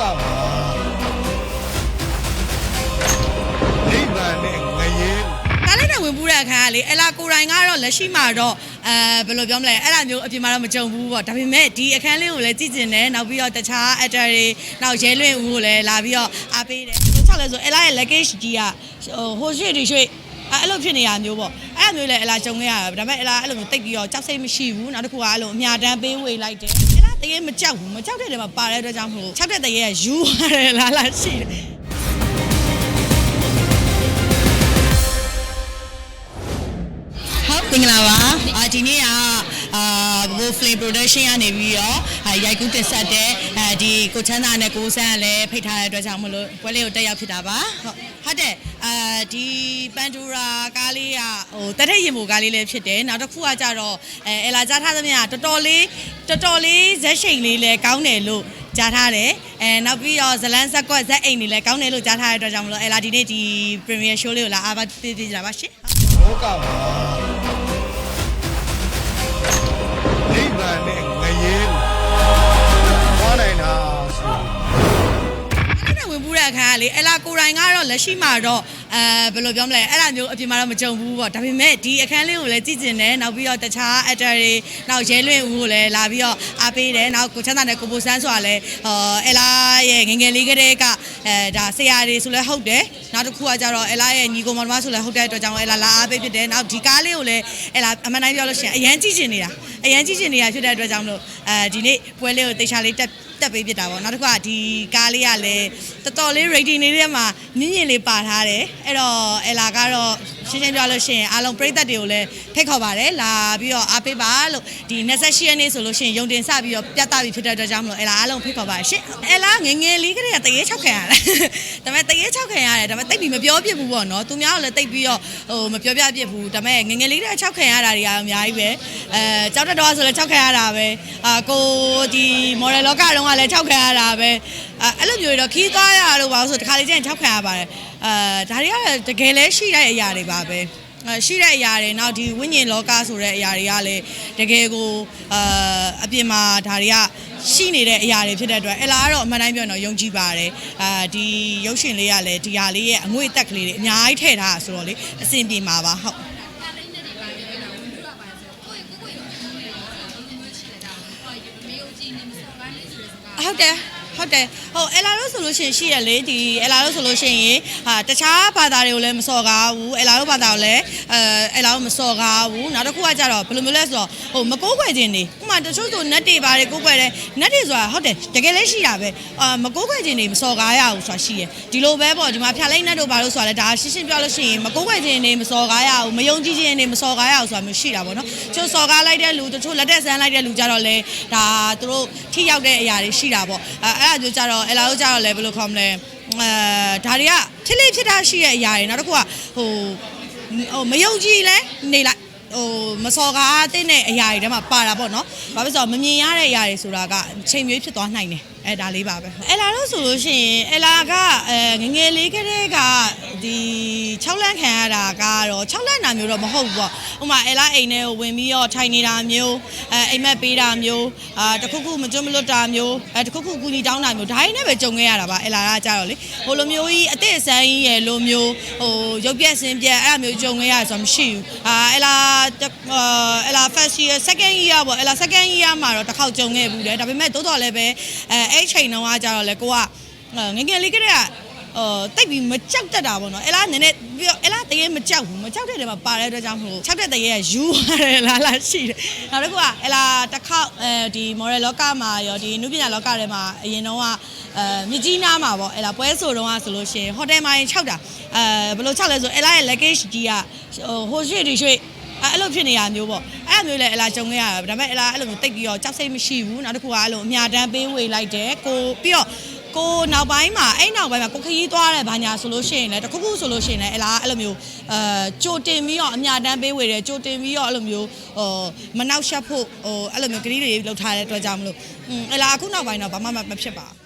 ကမှာနိဗ္ဗာန်နဲ့ငရဲကားလိုက်တဲ့ဝင်ပူးတဲ့အခါကလေအလာကိုရိုင်ကတော့လက်ရှိမှာတော့အဲဘယ်လိုပြောမလဲအဲ့ဒါမျိုးအပြင်မှာတော့မကြုံဘူးပေါ့ဒါပေမဲ့ဒီအခန်းလေးကိုလည်းကြည့်ကျင်တယ်နောက်ပြီးတော့တခြား actor တွေနောက်ရဲလွင်ဦးကိုလည်းလာပြီးတော့အားပေးတယ်ဆိုချလဲဆိုအလာရဲ့ luggage ကြီးကဟိုဟိုရွှေ့ဒီရွှေ့ အဲ့အဲ့လိုဖြစ်နေရမျိုးပေါ့အဲ့လိုမျိုးလည်းအလားကြုံခဲ့ရတာဒါပေမဲ့အလားအဲ့လိုမျိုးတိတ်ပြီးတော့ကြောက်စိတ်မရှိဘူးနောက်တစ်ခုကအဲ့လိုအမြတမ်းပေးဝေလိုက်တယ်အလားတကယ်မကြောက်ဘူးမကြောက်တဲ့နေရာမှာပါတဲ့အတွက်ကြောင့်မလို့၆တဲ့တကယ်ကယူရတယ်လားလားရှိတယ်ဟုတ်မင်္ဂလာပါအာဒီနေ့ကအာ ဘို flame production ကနေပြီးတော့အာရိုက်ကူးတင်ဆက်တဲ့အဲဒီကိုချမ်းသာနဲ့ကိုဆန်းကလည်းဖိတ်ထားတဲ့အတွက်ကြောင့်မလို့ပွဲလေးကိုတက်ရောက်ဖြစ်တာပါဟုတ်ဟုတ်တယ်အာဒီပန်ဒူရာကားလေးကဟိုတထက်ရင်မိုကားလေးလည်းဖြစ်တယ်နောက်တစ်ခုကကြတော့အဲအလာကြားထားသမျှတော်တော်လေးတော်တော်လေးဇက်ရှိန်လေးလည်းကောင်းတယ်လို့ကြားထားတယ်အဲနောက်ပြီးတော့ဇလန်းဆက်ကွက်ဇက်အိမ်တွေလည်းကောင်းတယ်လို့ကြားထားတဲ့အတွက်ကြောင့်မလို့အလာဒီနေ့ဒီ premiere show လေးကိုလာအားပေးပေးကြတာပါရှင်လောကမှာ လေအလာကိုရိုင်ကတော့လက်ရှိမှာတော့ အဲဘယ်လိုပြောမလဲအဲ့ဒါမျိုးအပြင်မှာတော့မကြုံဘူးပေါ့ဒါပေမဲ့ဒီအခန်းလေးကိုလည်းကြည့်ကျင်တယ်နောက်ပြီးတော့တခြား actor တွေနောက်ရဲလွင်ဦးကိုလည်းလာပြီးတော့အားပေးတယ်နောက်ကိုချမ်းသာနဲ့ကိုပိုဆန်းဆိုတာလည်းဟောအလာရဲ့ငယ်ငယ်လေးကတည်းကအဲဒါဆရာတွေဆိုလည်းဟုတ်တယ်နောက်တစ်ခုကကြတော့အလာရဲ့ညီကောင်မောင်မဆိုလည်းဟုတ်တဲ့အတွက်ကြောင့်အလာလာအားပေးဖြစ်တယ်နောက်ဒီကားလေးကိုလည်းအလာအမှန်တိုင်းပြောလို့ရှိရင်အရန်ကြည့်ကျင်နေတာအရန်ကြည့်ကျင်နေတာဖြစ်တဲ့အတွက်ကြောင့်မလို့အဲဒီနေ့ပွဲလေးကိုတေချာလေးတက်တက်ပေးဖြစ်တာပေါ့နောက်တစ်ခုကဒီကားလေးကလည်းတော်တော်လေး rating လေးထဲမှာမြင့်မြင့်လေးပါထားတယ်အဲ့တော့အလာကတော့ရှင်းရှင်းပြောလို့ရှိရင်အားလုံးပရိသတ်တွေကိုလည်းဖိတ်ခေါ်ပါတယ်လာပြီးတော့အားပေးပါလို့ဒီ28ရက်နေ့ဆိုလို့ရှိရင်ယုံတင်စပြီးတော့ပြတ်သားပြီးဖြစ်တဲ့အတွက်ကြောင့်မလို့အလာအားလုံးဖိတ်ခေါ်ပါရှင့်အလာငယ်ငယ်လေးကတည်းကတရေ6ခံရတယ်ဒါပေမဲ့တရေ6ခံရတယ်ဒါပေမဲ့တိတ်ပြီးမပြောပြစ်ဘူးပေါ့နော်သူများကလည်းတိတ်ပြီးတော့ဟိုမပြောပြပြစ်ဘူးဒါပေမဲ့ငယ်ငယ်လေးက6ခံရတာတွေကအများကြီးပဲအဲကြောက်တတော်ဆိုလည်း6ခံရတာပဲအာကိုဒီ model လောကတုန်းကလည်း6ခံရတာပဲ အဲအဲ့လိုမျိုးတွေတော့ခီးသွားရလို့ပါဆိုတခါလေကျရင်6ခံရပါတယ်အဲဒါတွေကတကယ်လဲရှိတဲ့အရာတွေပါပဲအဲရှိတဲ့အရာတွေနောက်ဒီဝိညာဉ်လောကဆိုတဲ့အရာတွေကလည်းတကယ်ကိုအာအပြင်မှာဒါတွေကရှိနေတဲ့အရာတွေဖြစ်တဲ့အတွက်အလားကတော့အမှန်တိုင်းပြောရင်တော့ယုံကြည်ပါတယ်အာဒီရုပ်ရှင်လေးကလည်းဒီဟာလေးရဲ့အငွေ့အသက်ကလေးတွေအများကြီးထည့်ထားတာဆိုတော့လေအဆင်ပြေမှာပါဟုတ်ဟုတ်တယ် ဟုတ်တယ်ဟိုအလာလို့ဆိုလို့ရှိရင်ရှိရလေဒီအလာလို့ဆိုလို့ရှိရင်ဟာတခြားဘာသာတွေကိုလည်းမစော်ကားဘူးအလာလို့ဘာသာကိုလည်းအဲအလာလို့မစော်ကားဘူးနောက်တစ်ခုကကြတော့ဘယ်လိုမျိုးလဲဆိုတော့ဟိုမကိုးကွယ်ခြင်းနေဥပမာတချို့ဆိုနတ်တွေပါတယ်ကိုးကွယ်တယ်နတ်တွေဆိုတာဟုတ်တယ်တကယ်လည်းရှိတာပဲအာမကိုးကွယ်ခြင်းနေမစော်ကားရဘူးဆိုတာရှိရဒီလိုပဲပေါ့ဒီမှာဖြာလိုက်နတ်တို့ဘာလို့ဆိုတာလဲဒါရှင်းရှင်းပြောလို့ရှိရင်မကိုးကွယ်ခြင်းနေမစော်ကားရဘူးမယုံကြည်ခြင်းနေမစော်ကားရဘူးဆိုတာမျိုးရှိတာပေါ့နော်ချို့စော်ကားလိုက်တဲ့လူတချို့လက်တက်ဆန်းလိုက်တဲ့လူကြတော့လေဒါသူတို့ထိရောက်တဲ့အရာတွေရှိတာပေါ့အဲအဲ့ဒါမျိုးကြတော့အလာတို့ကြတော့လေဘယ်လိုခေါ်မလဲအဲဒါတွေကဖြစ်လေဖြစ်တာရှိတဲ့အရာတွေနောက်တစ်ခုကဟိုဟိုမယုံကြည်လဲနေလိုက်ဟိုမစော်ကားတဲ့အရာတွေထဲမှာပါတာပေါ့နော်။ဘာဖြစ်လို့လဲဆိုတော့မမြင်ရတဲ့အရာတွေဆိုတာကချိန်မျိုးဖြစ်သွားနိုင်တယ်။ အဲဒါလေးပါပဲ။အလာလို့ဆိုလို့ရှိရင်အလာကအဲငယ်ငယ်လေးကတည်းကဒီ6လန့်ခံရတာကတော့6လန့်နာမျိုးတော့မဟုတ်ဘူးပေါ့။ဥပမာအလာအိမ်ထဲကိုဝင်ပြီးတော့ထိုင်နေတာမျိုးအဲအိမ်မက်ပေးတာမျိုးအာတခုခုမကျွတ်မလွတ်တာမျိုးအဲတခုခုကူညီတောင်းတာမျိုးဒါတွေနဲ့ပဲကြုံခဲ့ရတာပါအလာကကြတော့လေဟိုလိုမျိုးကြီးအစ်စ်အစမ်းကြီးရဲ့လိုမျိုးဟိုရုပ်ပြက်စင်းပြက်အဲ့လိုမျိုးကြုံခဲ့ရဆိုတော့မရှိဘူးအာအလာအလာ first year second year ပေါ့အလာ second year မှာတော့တစ်ခေါက်ကြုံခဲ့ဘူးတယ်ဒါပေမဲ့တိုးတော်လည်းပဲအဲအဲ့ချိန်တုန်းကကြတော့လေကိုကငငယ်လေးကတည်းကအော်တိတ်ပြီးမကြောက်တတ်တာပေါ့နော်အဲ့လားနည်းနည်းပြီးတော့အဲ့လားတကယ်မကြောက်ဘူးမကြောက်တဲ့နေရာမှာပါတဲ့အတွက်ကြောင့်မလို့၆တဲ့တကယ်ကယူရတယ်လားလားရှိတယ်နောက်တစ်ခုကအဲ့လားတစ်ခေါက်အဲဒီ model လောကမှာရောဒီနုပညာလောကထဲမှာအရင်တော့ကအဲမြကြီးနားမှာပေါ့အဲ့လားပွဲဆိုတော့ကဆိုလို့ရှိရင်ဟိုတယ်မှာရင်၆တာအဲဘယ်လို၆လဲဆိုအဲ့လားရဲ့ luggage ကြီးကဟိုရွှေ့ဒီရွှေ့ အဲ့အဲ့လိုဖြစ်နေရမျိုးပေါ့အဲ့လိုမျိုးလဲအလားကြုံခဲ့ရတာဒါပေမဲ့အလားအဲ့လိုမျိုးတိတ်ပြီးတော့ကြောက်စိတ်မရှိဘူးနောက်တစ်ခုကအဲ့လိုအမြတမ်းပေးဝေလိုက်တယ်ကိုပြီးတော့ကိုနောက်ပိုင်းမှာအဲ့နောက်ပိုင်းမှာကိုခရီးသွားတယ်ဘာညာဆိုလို့ရှိရင်လည်းတခုခုဆိုလို့ရှိရင်လည်းအလားအဲ့လိုမျိုးအဲကြိုတင်ပြီးတော့အမြတမ်းပေးဝေတယ်ကြိုတင်ပြီးတော့အဲ့လိုမျိုးဟိုမနောက်ရှက်ဖို့ဟိုအဲ့လိုမျိုးဂရီးတွေလောက်ထားတဲ့အတွက်ကြောင့်မလို့အလားအခုနောက်ပိုင်းတော့ဘာမှမဖြစ်ပါဘူး